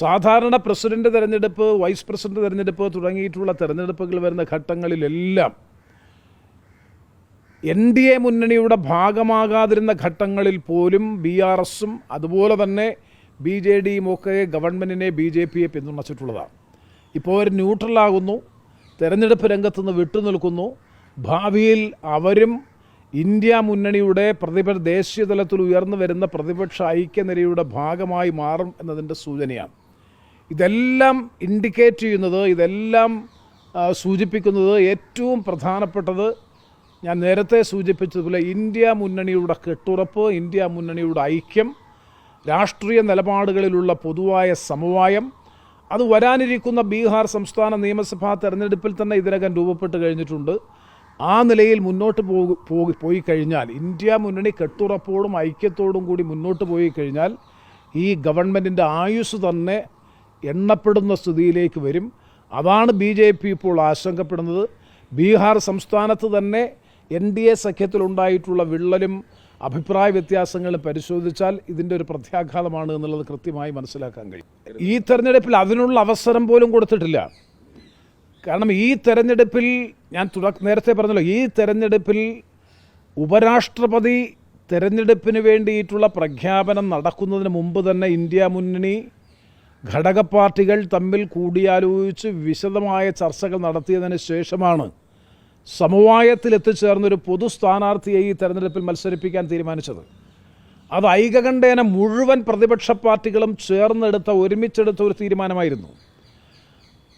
സാധാരണ പ്രസിഡന്റ് തെരഞ്ഞെടുപ്പ് vice president തെരഞ്ഞെടുപ്പ് തുടങ്ങിയിട്ടുള്ള തെരഞ്ഞെടുപ്പുകൾ വരുന്ന ഘട്ടങ്ങളിലെല്ലാം എൻ ഡി എ മുന്നണിയുടെ ഭാഗമാകാതിരുന്ന ഘട്ടങ്ങളിൽ പോലും ബി ആർ എസും അതുപോലെ തന്നെ ബി ജെ ഡിയും ഒക്കെ ഗവൺമെന്റിനെ ബി ജെ പിയെ പിന്തുണച്ചിട്ടുള്ളതാണ്. ഇപ്പോൾ അവർ ന്യൂട്രലാകുന്നു തെരഞ്ഞെടുപ്പ് രംഗത്തുനിന്ന് വിട്ടുനിൽക്കുന്നു. ഭാവിയിൽ അവരും ഇന്ത്യ മുന്നണിയുടെ പ്രതിപക്ഷ ദേശീയ തലത്തിൽ ഉയർന്നു വരുന്ന പ്രതിപക്ഷ ഐക്യനിരയുടെ ഭാഗമായി മാറും എന്നതിന്റെ സൂചനയാണ്. ഇതെല്ലാം ഇൻഡിക്കേറ്റ് ചെയ്യുന്നത് ഇതെല്ലാം സൂചിപ്പിക്കുന്നത് ഏറ്റവും പ്രധാനപ്പെട്ടത് ഞാൻ നേരത്തെ സൂചിപ്പിച്ചതുപോലെ ഇന്ത്യ മുന്നണിയുടെ കെട്ടുറപ്പ് ഇന്ത്യ മുന്നണിയുടെ ഐക്യം രാഷ്ട്രീയ നിലപാടുകളിലുള്ള പൊതുവായ സമവായം. അത് വരാനിരിക്കുന്ന ബീഹാർ സംസ്ഥാന നിയമസഭാ തെരഞ്ഞെടുപ്പിൽ തന്നെ ഇതിനകം രൂപപ്പെട്ട് കഴിഞ്ഞിട്ടുണ്ട്. ആ നിലയിൽ മുന്നോട്ട് പോയി പോയി കഴിഞ്ഞാൽ ഇന്ത്യ മുന്നണി കെട്ടുറപ്പോടും ഐക്യത്തോടും കൂടി മുന്നോട്ട് പോയി കഴിഞ്ഞാൽ ഈ ഗവൺമെന്റിന്റെ ആയുസ് തന്നെ എണ്ണപ്പെടുന്ന സ്ഥിതിയിലേക്ക് വരും. അതാണ് ബി ജെ പി ഇപ്പോൾ ആശങ്കപ്പെടുന്നത്. ബീഹാർ സംസ്ഥാനത്ത് തന്നെ എൻ ഡി എ സഖ്യത്തിലുണ്ടായിട്ടുള്ള വിള്ളലും അഭിപ്രായ വ്യത്യാസങ്ങളും പരിശോധിച്ചാൽ ഇതിന്റെ ഒരു പ്രത്യാഘാതമാണ് എന്നുള്ളത് കൃത്യമായി മനസ്സിലാക്കാൻ കഴിയും. ഈ തെരഞ്ഞെടുപ്പിൽ അതിനുള്ള അവസരം പോലും കൊടുത്തിട്ടില്ല. കാരണം ഈ തെരഞ്ഞെടുപ്പിൽ ഞാൻ നേരത്തെ പറഞ്ഞല്ലോ ഈ തെരഞ്ഞെടുപ്പിൽ ഉപരാഷ്ട്രപതി തെരഞ്ഞെടുപ്പിന് വേണ്ടിയിട്ടുള്ള പ്രഖ്യാപനം നടക്കുന്നതിന് മുമ്പ് തന്നെ ഇന്ത്യ മുന്നണി ഘടക പാർട്ടികൾ തമ്മിൽ കൂടിയാലോചിച്ച് വിശദമായ ചർച്ചകൾ നടത്തിയതിന് ശേഷമാണ് സമവായത്തിൽ എത്തിച്ചേർന്നൊരു പൊതു സ്ഥാനാർത്ഥിയെ ഈ തെരഞ്ഞെടുപ്പിൽ മത്സരിപ്പിക്കാൻ തീരുമാനിച്ചത്. അത് ഐകകണ്ഠേന മുഴുവൻ പ്രതിപക്ഷ പാർട്ടികളും ചേർന്നെടുത്ത ഒരുമിച്ചെടുത്ത ഒരു തീരുമാനമായിരുന്നു.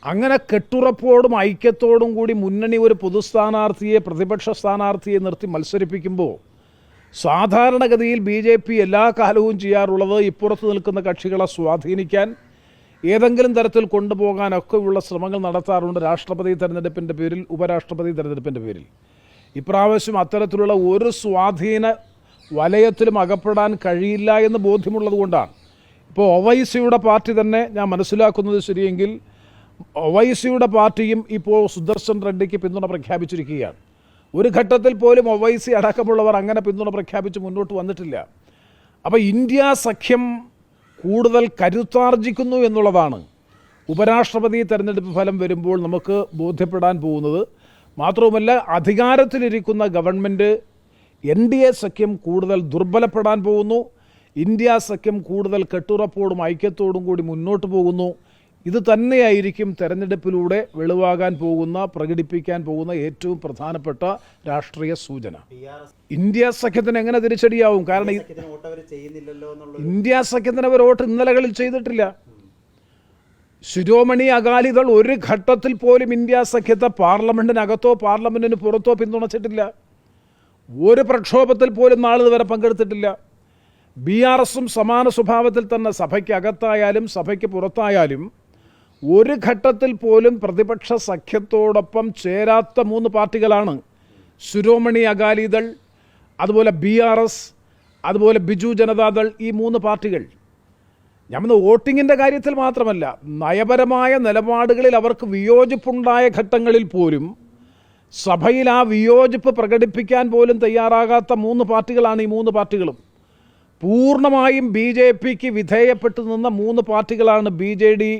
അങ്ങനെ കെട്ടുറപ്പോടും ഐക്യത്തോടും കൂടി മുന്നണി ഒരു പൊതു സ്ഥാനാർത്ഥിയെ പ്രതിപക്ഷ സ്ഥാനാർത്ഥിയെ നിർത്തി മത്സരിപ്പിക്കുമ്പോൾ സാധാരണഗതിയിൽ ബി എല്ലാ കാലവും ചെയ്യാറുള്ളത് ഇപ്പുറത്ത് നിൽക്കുന്ന കക്ഷികളെ സ്വാധീനിക്കാൻ ഏതെങ്കിലും തരത്തിൽ കൊണ്ടുപോകാനൊക്കെയുള്ള ശ്രമങ്ങൾ നടത്താറുണ്ട് രാഷ്ട്രപതി തെരഞ്ഞെടുപ്പിന്റെ പേരിൽ ഉപരാഷ്ട്രപതി തെരഞ്ഞെടുപ്പിന്റെ പേരിൽ. ഇപ്രാവശ്യം അത്തരത്തിലുള്ള ഒരു സ്വാധീന വലയത്തിലും അകപ്പെടാൻ കഴിയില്ല എന്ന് ബോധ്യമുള്ളത് കൊണ്ടാണ്. ഇപ്പോൾ ഒവൈസിയുടെ പാർട്ടി തന്നെ ഞാൻ മനസ്സിലാക്കുന്നത് ശരിയെങ്കിൽ ഒവൈസിയുടെ പാർട്ടിയും ഇപ്പോൾ സുദർശൻ റെഡ്ഡിക്ക് പിന്തുണ പ്രഖ്യാപിച്ചിരിക്കുകയാണ്. ഒരു ഘട്ടത്തിൽ പോലും ഒവൈസി അടക്കമുള്ളവർ അങ്ങനെ പിന്തുണ പ്രഖ്യാപിച്ച് മുന്നോട്ട് വന്നിട്ടില്ല. അപ്പോൾ ഇന്ത്യ സഖ്യം കൂടുതൽ കരുത്താർജിക്കുന്നു എന്നുള്ളതാണ്. ഉപരാഷ്ട്രപതി തെരഞ്ഞെടുപ്പ് ഫലം വരുമ്പോൾ നമുക്ക് ബോധ്യപ്പെടാൻ പോകുന്നത് മാത്രവുമല്ല അധികാരത്തിലിരിക്കുന്ന ഗവൺമെന്റ് എൻ ഡി എ സഖ്യം കൂടുതൽ ദുർബലപ്പെടാൻ പോകുന്നു. ഇന്ത്യ സഖ്യം കൂടുതൽ കെട്ടുറപ്പോടും ഐക്യത്തോടും കൂടി മുന്നോട്ട് പോകുന്നു. ഇത് തന്നെയായിരിക്കും തെരഞ്ഞെടുപ്പിലൂടെ വെളിവാകാൻ പോകുന്ന പ്രകടിപ്പിക്കാൻ പോകുന്ന ഏറ്റവും പ്രധാനപ്പെട്ട രാഷ്ട്രീയ സൂചന. ഇന്ത്യ സഖ്യത്തിന് എങ്ങനെ തിരിച്ചടിയാവും? കാരണം ഇന്ത്യ സഖ്യത്തിന് അവർ വോട്ട് ഇന്നലകളിൽ ചെയ്തിട്ടില്ല. ശിരോമണി അകാലിദൾ ഒരു ഘട്ടത്തിൽ പോലും ഇന്ത്യ സഖ്യത്തെ പാർലമെന്റിനകത്തോ പാർലമെന്റിന് പുറത്തോ പിന്തുണച്ചിട്ടില്ല. ഒരു പ്രക്ഷോഭത്തിൽ പോലും നാളെ വരെ പങ്കെടുത്തിട്ടില്ല. ബി ആർ എസും സമാന സ്വഭാവത്തിൽ തന്നെ സഭയ്ക്കകത്തായാലും സഭയ്ക്ക് പുറത്തായാലും ഒരു ഘട്ടത്തിൽ പോലും പ്രതിപക്ഷ സഖ്യത്തോടൊപ്പം ചേരാത്ത മൂന്ന് പാർട്ടികളാണ് ശിരോമണി അകാലിദൾ അതുപോലെ ബി ആർ എസ് അതുപോലെ ബിജു ജനതാദൾ ഈ മൂന്ന് പാർട്ടികൾ. ഞാൻ വോട്ടിങ്ങിന്റെ കാര്യത്തിൽ മാത്രമല്ല നയപരമായ നിലപാടുകളിൽ അവർക്ക് വിയോജിപ്പുണ്ടായ ഘട്ടങ്ങളിൽ പോലും സഭയിൽ ആ വിയോജിപ്പ് പ്രകടിപ്പിക്കാൻ പോലും തയ്യാറാകാത്ത മൂന്ന് പാർട്ടികളാണ് ഈ മൂന്ന് പാർട്ടികളും. പൂർണമായും ബി ജെ പിക്ക് വിധേയപ്പെട്ടു നിന്ന മൂന്ന് പാർട്ടികളാണ് B J D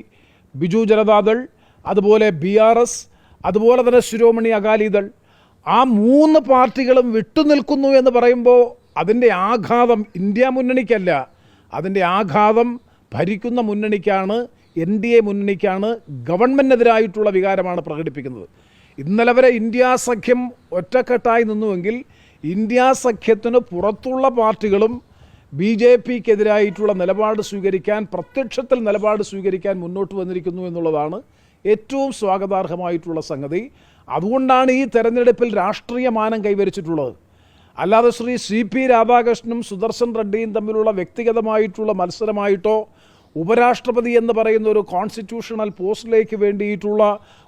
Biju Janata Dal അതുപോലെ ബി ആർ എസ് അതുപോലെ തന്നെ ശിരോമണി അകാലിദൾ ആ മൂന്ന് പാർട്ടികളും വിട്ടുനിൽക്കുന്നു എന്ന് പറയുമ്പോൾ അതിന്റെ ആഘാതം ഇന്ത്യ മുന്നണിക്കല്ല. അതിന്റെ ആഘാതം ഭരിക്കുന്ന മുന്നണിക്കാണ് എൻ ഡി എ മുന്നണിക്കാണ് ഗവൺമെന്റിനെതിരായിട്ടുള്ള വികാരമാണ് പ്രകടിപ്പിക്കുന്നത്. ഇന്നലെ വരെ ഇന്ത്യ സഖ്യം ഒറ്റക്കെട്ടായി നിന്നുവെങ്കിൽ ഇന്ത്യ സഖ്യത്തിന് പുറത്തുള്ള പാർട്ടികളും ബി ജെ പിക്കെതിരായിട്ടുള്ള നിലപാട് സ്വീകരിക്കാൻ പ്രത്യക്ഷത്തിൽ നിലപാട് സ്വീകരിക്കാൻ മുന്നോട്ട് വന്നിരിക്കുന്നു എന്നുള്ളതാണ് ഏറ്റവും സ്വാഗതാർഹമായിട്ടുള്ള സംഗതി. അതുകൊണ്ടാണ് ഈ തെരഞ്ഞെടുപ്പിൽ രാഷ്ട്രീയ മാനം കൈവരിച്ചിട്ടുള്ളത്. അല്ലാതെ ശ്രീ സി പി രാധാകൃഷ്ണനും സുദർശൻ റെഡ്ഡിയും തമ്മിലുള്ള വ്യക്തിഗതമായിട്ടുള്ള മത്സരമായിട്ടോ ഉപരാഷ്ട്രപതി എന്ന് പറയുന്ന ഒരു കോൺസ്റ്റിറ്റ്യൂഷണൽ പോസ്റ്റിലേക്ക് വേണ്ടിയിട്ടുള്ള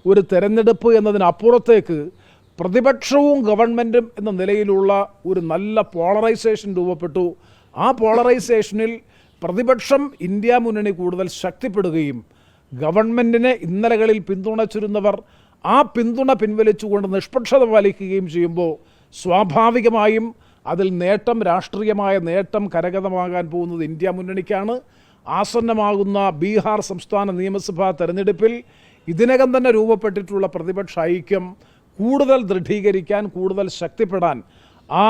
ഒരു തെരഞ്ഞെടുപ്പ് എന്നതിനപ്പുറത്തേക്ക് പ്രതിപക്ഷവും ഗവൺമെന്റും എന്ന നിലയിലുള്ള ഒരു നല്ല പോളറൈസേഷൻ രൂപപ്പെട്ടു. ആ പോളറൈസേഷനിൽ പ്രതിപക്ഷം ഇന്ത്യ മുന്നണി കൂടുതൽ ശക്തിപ്പെടുകയും ഗവൺമെന്റിനെ ഇന്നലകളിൽ പിന്തുണച്ചിരുന്നവർ ആ പിന്തുണ പിൻവലിച്ചുകൊണ്ട് നിഷ്പക്ഷത പാലിക്കുകയും ചെയ്യുമ്പോൾ സ്വാഭാവികമായും അതിൽ നേട്ടം രാഷ്ട്രീയമായ നേട്ടം കരഗതമാകാൻ പോകുന്നത് ഇന്ത്യ മുന്നണിക്കാണ്. ആസന്നമാകുന്ന ബീഹാർ സംസ്ഥാന നിയമസഭാ തെരഞ്ഞെടുപ്പിൽ ഇതിനകം തന്നെ രൂപപ്പെട്ടിട്ടുള്ള പ്രതിപക്ഷ ഐക്യം കൂടുതൽ ദൃഢീകരിക്കാൻ കൂടുതൽ ശക്തിപ്പെടാൻ ആ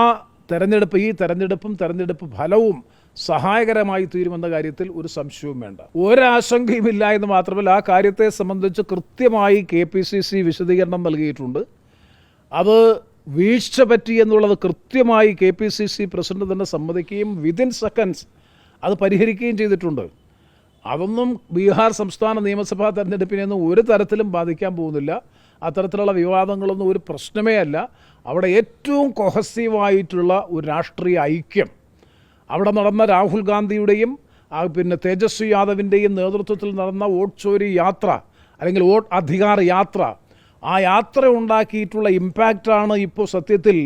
തെരഞ്ഞെടുപ്പ് ഈ തെരഞ്ഞെടുപ്പും തെരഞ്ഞെടുപ്പ് ഫലവും സഹായകരമായി തീരുമെന്ന കാര്യത്തിൽ ഒരു സംശയവും വേണ്ട. ഒരാശങ്കയുമില്ല എന്ന് മാത്രമല്ല ആ കാര്യത്തെ സംബന്ധിച്ച് കൃത്യമായി കെ പി സി സി വിശദീകരണം നൽകിയിട്ടുണ്ട്. അത് വീഴ്ച പറ്റി എന്നുള്ളത് കൃത്യമായി K P C C president തന്നെ സമ്മതിക്കുകയും വിതിൻ സെക്കൻഡ്സ് അത് പരിഹരിക്കുകയും ചെയ്തിട്ടുണ്ട്. അതൊന്നും ബീഹാർ സംസ്ഥാന നിയമസഭാ തെരഞ്ഞെടുപ്പിനെയൊന്നും ഒരു തരത്തിലും ബാധിക്കാൻ പോകുന്നില്ല. അത്തരത്തിലുള്ള വിവാദങ്ങളൊന്നും ഒരു പ്രശ്നമേ അല്ല. അവിടെ ഏറ്റവും കൊഹസീവായിട്ടുള്ള ഒരു രാഷ്ട്രീയ ഐക്യം. അവിടെ നടന്ന രാഹുൽ ഗാന്ധിയുടെയും പിന്നെ തേജസ്വി യാദവിന്റെയും നേതൃത്വത്തിൽ നടന്ന വോട്ട് ചോരി യാത്ര അല്ലെങ്കിൽ വോട്ട് അധികാർ യാത്ര ആ യാത്ര ഉണ്ടാക്കിയിട്ടുള്ള ഇമ്പാക്റ്റാണ് ഇപ്പോൾ സത്യത്തിൽ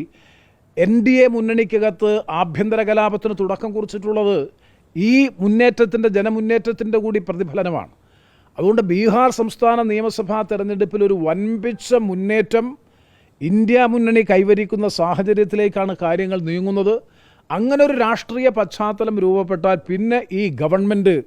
എൻ ഡി എ മുന്നണിക്കകത്ത് ആഭ്യന്തര കലാപത്തിന് തുടക്കം കുറിച്ചിട്ടുള്ളത്. ഈ മുന്നേറ്റത്തിന്റെ ജനമുന്നേറ്റത്തിന്റെ കൂടി പ്രതിഫലനമാണ്. അതുകൊണ്ട് ബീഹാർ സംസ്ഥാന നിയമസഭാ തെരഞ്ഞെടുപ്പിൽ ഒരു വൻപിച്ച മുന്നേറ്റം ഇന്ത്യ മുന്നണി കൈവരിക്കുന്ന സാഹചര്യത്തിലേക്കാണ് കാര്യങ്ങൾ നീങ്ങുന്നത്. അങ്ങനെ ഒരു രാഷ്ട്രീയ പശ്ചാത്തലം രൂപപ്പെട്ടാൽ പിന്നെ ഈ ഗവൺമെന്റ്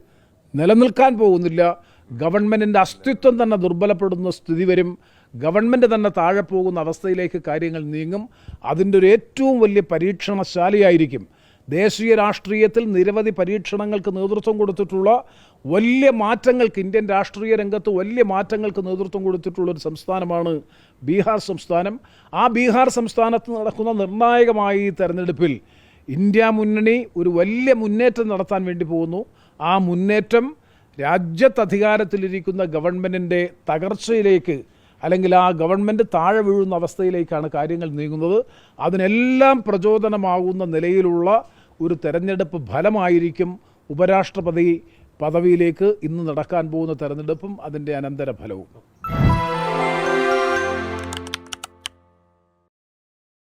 നിലനിൽക്കാൻ പോകുന്നില്ല. ഗവൺമെന്റിന്റെ അസ്തിത്വം തന്നെ ദുർബലപ്പെടുന്ന സ്ഥിതി വരും. ഗവൺമെന്റ് തന്നെ താഴെ പോകുന്ന അവസ്ഥയിലേക്ക് കാര്യങ്ങൾ നീങ്ങും. അതിന്റെ ഒരു ഏറ്റവും വലിയ പരീക്ഷണശാലയായിരിക്കും ദേശീയ രാഷ്ട്രീയത്തിൽ നിരവധി പരീക്ഷണങ്ങൾക്ക് നേതൃത്വം കൊടുത്തിട്ടുള്ള വലിയ മാറ്റങ്ങൾക്ക് ഇന്ത്യൻ രാഷ്ട്രീയ രംഗത്ത് വലിയ മാറ്റങ്ങൾക്ക് നേതൃത്വം കൊടുത്തിട്ടുള്ള ഒരു സംസ്ഥാനമാണ് ബീഹാർ സംസ്ഥാനം. ആ ബീഹാർ സംസ്ഥാനത്ത് നടക്കുന്ന നിർണായകമായ ഈ തെരഞ്ഞെടുപ്പിൽ ഇന്ത്യ മുന്നണി ഒരു വലിയ മുന്നേറ്റം നടത്താൻ വേണ്ടി പോകുന്നു. ആ മുന്നേറ്റം രാജ്യത്ത് അധികാരത്തിലിരിക്കുന്ന ഗവൺമെന്റിന്റെ തകർച്ചയിലേക്ക് അല്ലെങ്കിൽ ആ ഗവൺമെന്റ് താഴെ വീഴുന്ന അവസ്ഥയിലേക്കാണ് കാര്യങ്ങൾ നീങ്ങുന്നത്. അതിനെല്ലാം പ്രചോദനമാകുന്ന നിലയിലുള്ള ഒരു തെരഞ്ഞെടുപ്പ് ഫലമായിരിക്കും ഉപരാഷ്ട്രപതി പദവിയിലേക്ക് ഇന്ന് നടക്കാൻ പോകുന്ന തെരഞ്ഞെടുപ്പും അതിന്റെ അനന്തര ഫലവും